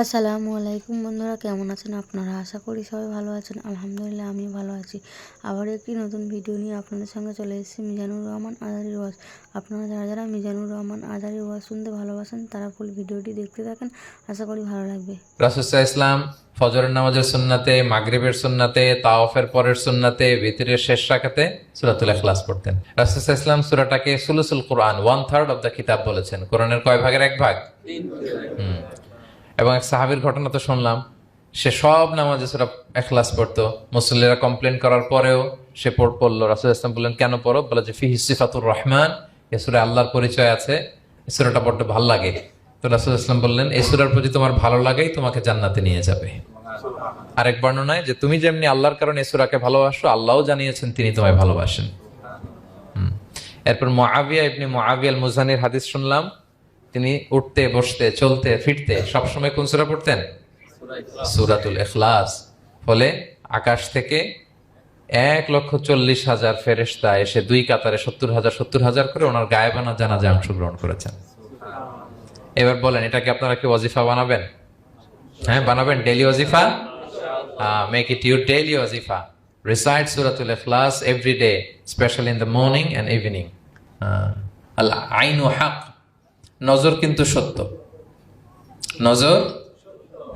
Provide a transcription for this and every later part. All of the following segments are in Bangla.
আসসালামু আলাইকুম বন্ধুরা কেমন আছেন আপনারা? আশা করি সবাই ভালো আছেন। আলহামদুলিল্লাহ আমি ভালো আছি। আবার একটি নতুন ভিডিও নিয়ে আপনাদের সঙ্গে চলে এসেছি মিজানুর রহমান আজারি ওয়াজ। আপনারা যারা যারা মিজানুর রহমান আজারি ওয়াজ শুনতে ভালোবাসেন তারা ফুল ভিডিওটি দেখতে থাকেন। আশা করি ভালো লাগবে। রাসুসাহ ইসলাম ফজরের নামাজের সুন্নাতে মাগরিবের সুন্নাতে তাওয়াফের পরের সুন্নাতে ভিতরের শেষ রাখাতে সুরাতুল ইখলাস পড়তেন। রাসুসাহ ইসলাম সুরাটাকে সুলুসুল কোরআন ওয়ান থার্ড অফ দ্য কিতাব বলেছেন। কোরআনের কয় ভাগের এক ভাগ। হুম। এবং এক সাহাবির ঘটনা তো শুনলাম। সে সব নামাজে সুরা এখলাস পড়তো। মুসল্লিরা কমপ্লেন করার পরেও সে পড়, পড়ল। রাসুল ইসলাম বললেন, কেন পড়ো? বলে যে ফি সিফাতুর রহমান। এ সুরে আল্লাহর পরিচয় আছে। এই সুরাটা পড়তে ভালো লাগে। তো রাসুল ইসলাম বললেন, এই সুরার প্রতি তোমার ভালো লাগেই, তোমাকে জান্নাতে নিয়ে যাবে। আরেক বর্ণনায় যে, তুমি যেমনি আল্লাহর কারণে এই সুরাকে ভালোবাসো, আল্লাহও জানিয়েছেন তিনি তোমায় ভালোবাসেন। এরপর মুআবিয়া ইবনে মুআবিয়া আল মুজানির হাদিস শুনলাম। তিনি উঠতে, বসতে, চলতে, ফিরতে সবসময় কোন সূরা পড়তেন? সূরাতুল ইখলাস। ফলে আকাশ থেকে এক লক্ষ চল্লিশ হাজার ফেরেশতা এসে দুই কাতারে সত্তর হাজার সত্তর হাজার করে ওনার গায়ে গায়েবানা জানাজা অংশগ্রহণ করেছেন। এবার বলেন এটাকে আপনারা কি ওয়াজিফা বানাবেন? হ্যাঁ বানাবেন? ডেলি ওয়াজিফা? মেক ইট ইউর ডেলি ওয়াজিফা। রিসাইড সুরাতুল ইখলাস every day special in the morning and evening আল আইনু হাক। নজর কিন্তু সত্য। নজর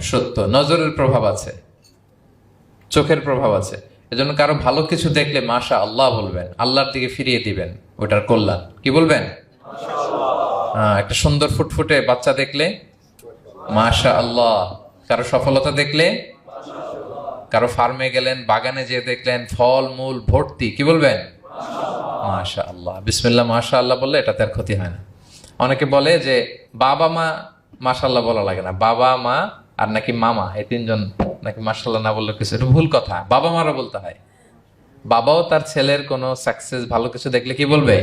সত্য। নজরের প্রভাব আছে। চোখের প্রভাব আছে। এজন্য কারও ভালো কিছু দেখলে মাশা আল্লাহ বলবেন। আল্লাহর দিকে ফিরিয়ে দিবেন ওটার কল্যাণ। কি বলবেন? আহ, একটা সুন্দর ফুটফুটে বাচ্চা দেখলে মাশা আল্লাহ কারও সফলতা দেখলে কারও ফার্মে গেলেন বাগানে যেয়ে দেখলেন ফল মূল ভর্তি। কি বলবেন? মাশা আল্লাহ বিসমিল্লাহ মাশা আল্লাহ বললে এটাতে আর ক্ষতি হয় না। অনেকে বলে যে বাবা মা মাশাল্লাহ বলা লাগে না। বাবা মা আর নাকি মামা এই তিনজন নাকি মাশাল্লাহ না বললে কিছু। এটা ভুল কথা। বাবা মারা বলতে হয়। বাবাও তার ছেলের কোনো সাকসেস ভালো কিছু দেখলে কি বলবে?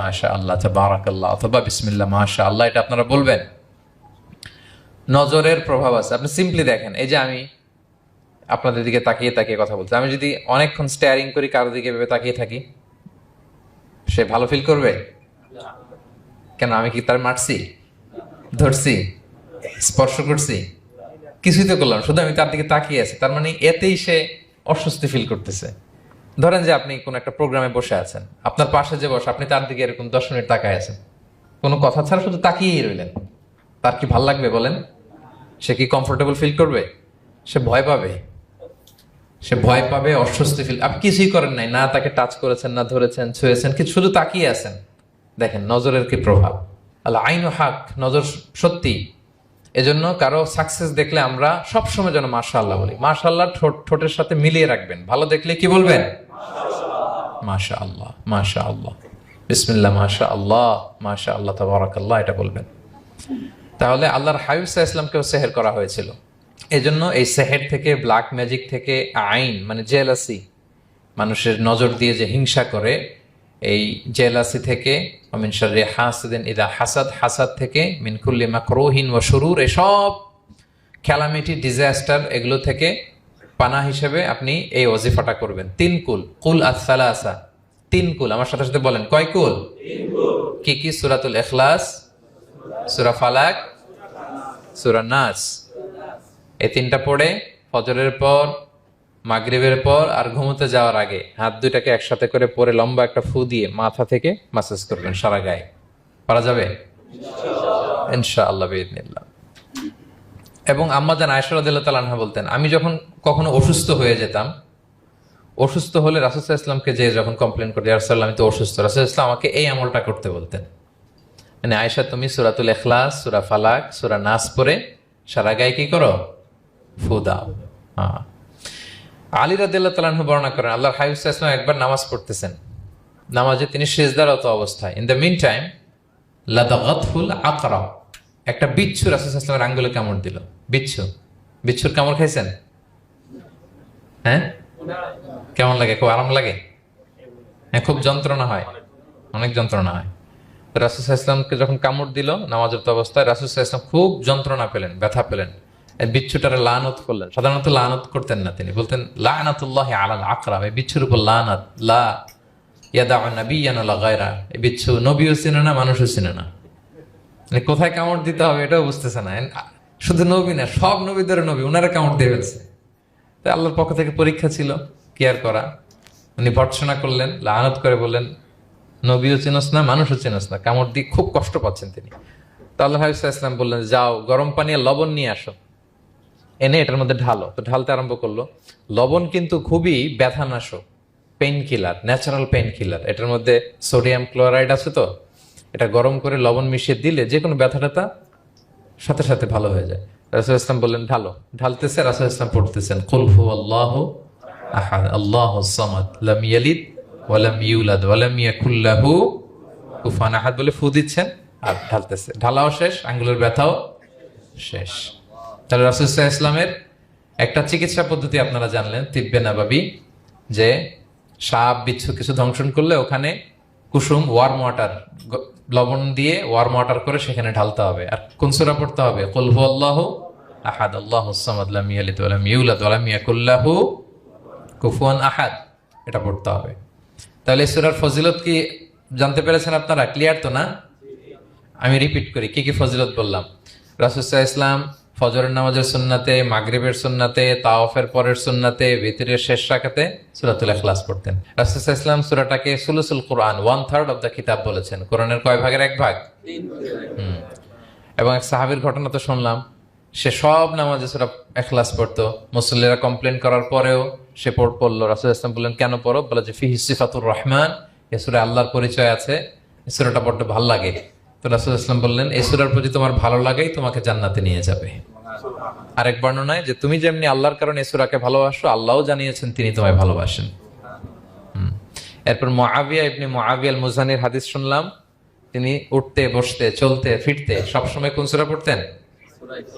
মাশা আল্লাহ বারাকাল্লাহ অথবা বিসমিল্লাহ মাশা আল্লাহ এটা আপনারা বলবেন। নজরের প্রভাব আছে। আপনি সিম্পলি দেখেন এই যে আমি আপনাদের দিকে তাকিয়ে তাকিয়ে কথা বলছি। আমি যদি অনেকক্ষণ স্টেয়ারিং করি কারও দিকে ভেবে তাকিয়ে থাকি সে ভালো ফিল করবে? কেন আমি কি তার মারছি? ধরছি? স্পর্শ করছি? কিছুই তো করলাম শুধু আমি তার দিকে তাকিয়ে আছি। তার মানে এতেই সে অস্বস্তি ফিল করতেছে। ধরেন যে আপনি কোন একটা প্রোগ্রামে বসে আছেন, আপনার পাশে যে বসে, আপনি তার দিকে এরকম দশ মিনিট তাকায় আছেন। কোনো কথা ছাড়া শুধু তাকিয়েই রইলেন। তার কি ভালো লাগবে বলেন? সে কি কমফোর্টেবল ফিল করবে? সে ভয় পাবে? সে ভয় পাবে, অস্বস্তি ফিল আপনি কিছুই করেন নাই, না তাকে টাচ করেছেন, না ধরেছেন, ছুঁয়েছেন কিন্তু শুধু তাকিয়ে আছেন? দেখেন, নজরের কি প্রভাব? আল্লাহ আইন হাক, নজর সত্যি। এজন্য কারও সাকসেস দেখলে আমরা সবসময় যেন মাশা আল্লাহ বলি। মাশা আল্লাহ ঠোঁটের সাথে মিলিয়ে রাখবেন। ভালো দেখলে কি বলবেন? মাশা আল্লাহ মাশা আল্লাহ বিসমিল্লাহ মাশা আল্লাহ মাশা আল্লাহ তাবারাক আল্লাহ এটা বলবেন। তাহলে আল্লাহর হাবিব ইসলামকেও সেহের করা হয়েছিল। এজন্য এই সেহের থেকে ব্ল্যাক ম্যাজিক থেকে, আইন মানে জেলাসি মানুষের নজর দিয়ে যে হিংসা করে এই জেলাসি থেকে ইদা হাসাদ হাসাদ থেকে মিনকুল্লি মাকরোহিন ও শুরুর এসব খেলামিটি ডিজাস্টার এগুলো থেকে পানা হিসেবে আপনি এই ওজিফাটা করবেন। তিন কুল কুল আসালা আসা তিন কুল। আমার সাথে সাথে বলেন, কয় কুল? কি কি? সুরাতুল এখলাস সুরা ফালাক, সুরা নাস। এই তিনটা পড়ে, ফজরের পর মাগরিবের পর আর ঘুমোতে যাওয়ার আগে হাত দুইটাকে একসাথে করে পরে লম্বা একটা ফু দিয়ে মাথা থেকে মাসাজ করবেন সারা গায়ে। পারা যাবে? ইনশা আল্লাহ বেদিনিল্লাহ এবং আম্মাজান আয়সরাদিল্লাহ তালানহা বলতেন, আমি যখন কখনো অসুস্থ হয়ে যেতাম, অসুস্থ হলে রাসুসাহ ইসলামকে যে যখন কমপ্লেন করতে রাসুল্লাহ আমি তো অসুস্থ। রাসুল ইসলাম আমাকে এই আমলটা করতে বলতেন। মানে আয়সা তুমি সুরাতুল এখলাস সুরা ফালাক, সুরা নাস পরে সারা গায়ে কি করো? ফু দাও। হ্যাঁ। আলী রাদিল্লাহ তালাহ বর্ণনা করেন আল্লাহ হাইফ একবার নামাজ পড়তেছেন। নামাজে তিনি শেষদারত অবস্থায়। ইন দ্য মিন টাইম লাদাগাতফুল আকরা, একটা বিচ্ছু রাসুল ইসলামের আঙ্গুলে কামড় দিল। বিচ্ছু। বিচ্ছুর কামড় খাইছেন? হ্যাঁ? কেমন লাগে? খুব আরাম লাগে? হ্যাঁ খুব যন্ত্রণা হয়। অনেক যন্ত্রণা হয়। রাসুল ইসলামকে যখন কামড় দিল নামাজের অবস্থায়, রাসুল ইসলাম খুব যন্ত্রণা পেলেন, ব্যথা পেলেন। বিচ্ছুটারে লানত করলেন। সাধারণত লানত করতেন না তিনি। বলতেন, লানাতুল্লাহ আলাল আকরাম এই বিচ্ছুর উপর লানাত। লা ইয়াদা নাবিয়ান গায়রা। এই বিচ্ছু নবীও চিনে না, মানুষও চিনে না। মানে কোথায় কামড় দিতে হবে এটাও বুঝতেছে না। শুধু নবী না, সব নবীদের নবী ওনারা কামড় দিয়ে ফেলছে। তাই আল্লাহর পক্ষ থেকে পরীক্ষা ছিল কেয়ার করা? উনি ভর্সনা করলেন, লানত করে বললেন, নবীও চেনস না, মানুষও চেনস না। কামড় দিয়ে খুব কষ্ট পাচ্ছেন তিনি। তো আল্লাহ ইসলাম বললেন, যাও, গরম পানি লবণ নিয়ে আসো। এনে এটার মধ্যে ঢালো। তো ঢালতে আরম্ভ করল। লবণ কিন্তু খুবই ব্যথানাশক painkiller natural painkiller এটার মধ্যে সোডিয়াম ক্লোরাইড আছে তো? এটা গরম করে লবণ মিশিয়ে দিলে যে কোনো ব্যথা ট্যাথা সাথে সাথে ভালো হয়ে যায়। রাসুল ইসলাম বললেন, ঢালো। ঢালতেছে রাসুল ইসলাম পড়তেছেন। কুলহু আল্লাহ আহাদ, আল্লাহ সামাদ, লাম ইয়ালিদ ওয়ালাম ইউলাদ ওয়ালাম ইয়াকুল লাহু কুফুয়ান আহাদ বলে ফু দিচ্ছেন আর ঢালতেছে। ঢালাও শেষ, আঙ্গুলের ব্যথাও শেষ। তাহলে রাসুল ইসলামের একটা চিকিৎসা পদ্ধতি আপনারা জানলেন, তিব্বে নাবাবি, যে সাপ, বিচ্ছু কিছু ধ্বংসন করলে ওখানে কুসুম ওয়ার্ম ওয়াটার লবণ দিয়ে ওয়ার্ম ওয়াটার করে সেখানে ঢালতে হবে। আর কোন সুরা পড়তে হবে? কুলহু আল্লাহ আহাদ, আল্লাহ সামাদ, লাম ইয়ালিদ ওয়া লাম ইউলাদ ওয়া লাম ইয়াকুল লাহু কুফুয়ান আহাদ। এটা পড়তে হবে। তাহলে সূরার ফজিলত কি জানতে পেরেছেন আপনারা? ক্লিয়ার তো না? আমি রিপিট করি, কি কি ফজিলত বললাম? রাসুসাহ ইসলাম ফজরের নামাজের সুন্নাতে, মাগরিবের সুন্নাতে তাওফের পরের সুন্নাতে, ভিতরের শেষ রাখাতে সুরাতুল ইখলাস পড়তেন। রাসুসাহ ইসলাম সুরাটাকে সুলুসুল কোরআন ওয়ান থার্ড অফ দ্য কিতাব বলেছেন। কোরআনের কয় ভাগের এক ভাগ? হুম। এবং এক সাহাবির ঘটনা তো শুনলাম, সে সব নামাজে সুরা এখলাস পড়তো। মুসল্লিরা কমপ্লেন করার পরেও সে পড়, পড়ল। রাসুল ইসলাম বললেন, কেন পড়ো? বলে যে, ফিহি সিফাতুর রহমান, এ সুরে আল্লাহর পরিচয় আছে। এই সুরাটা বড্ড ভালো লাগে। তো রাসুল ইসলাম বললেন, এই সুরার প্রতি তোমার ভালো লাগেই তোমাকে জান্নাতে নিয়ে যাবে। আরেক বর্ণনায় যে তুমি যেমনি আল্লাহর কারণে সুরাকে ভালোবাসো, আল্লাহও জানিয়েছেন তিনি তোমায় ভালোবাসেন। এরপর মহাবিয়া ইবনে মহাবিয়াল মুজানির হাদিস শুনলাম, তিনি উঠতে, বসতে, চলতে, ফিরতে, সবসময় কোন সুরা পড়তেন?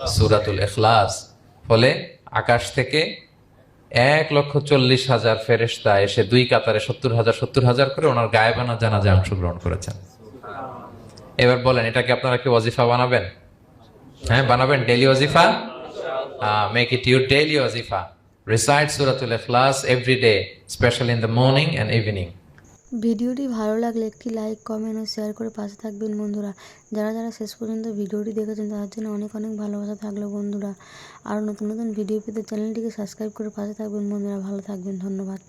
সুরাতুল এখলাস ফলে আকাশ থেকে এক লক্ষ চল্লিশ হাজার ফেরেস্তা এসে দুই কাতারে সত্তর হাজার সত্তর হাজার করে ওনার গায়ে গায়েবানা জানাজে অংশগ্রহণ করেছেন। এবার বলেন, এটাকে আপনারা কি ওয়াজিফা বানাবেন? হ্যাঁ বানাবেন ডেলি ওয়াজিফা? মেক ইট ইউর ডেলি ওয়াজিফা। রিসাইড সুরাতুল এখলাস every day specially in the morning and evening ভিডিওটি ভালো লাগলে একটি লাইক কমেন্ট ও শেয়ার করে পাশে থাকবেন বন্ধুরা। যারা যারা শেষ পর্যন্ত ভিডিওটি দেখেছেন, তাদের জন্য অনেক অনেক ভালোবাসা থাকল বন্ধুরা। আর নতুন নতুন ভিডিও পেতে চ্যানেলটিকে সাবস্ক্রাইব করে পাশে থাকবেন বন্ধুরা। ভালো থাকবেন, ধন্যবাদ।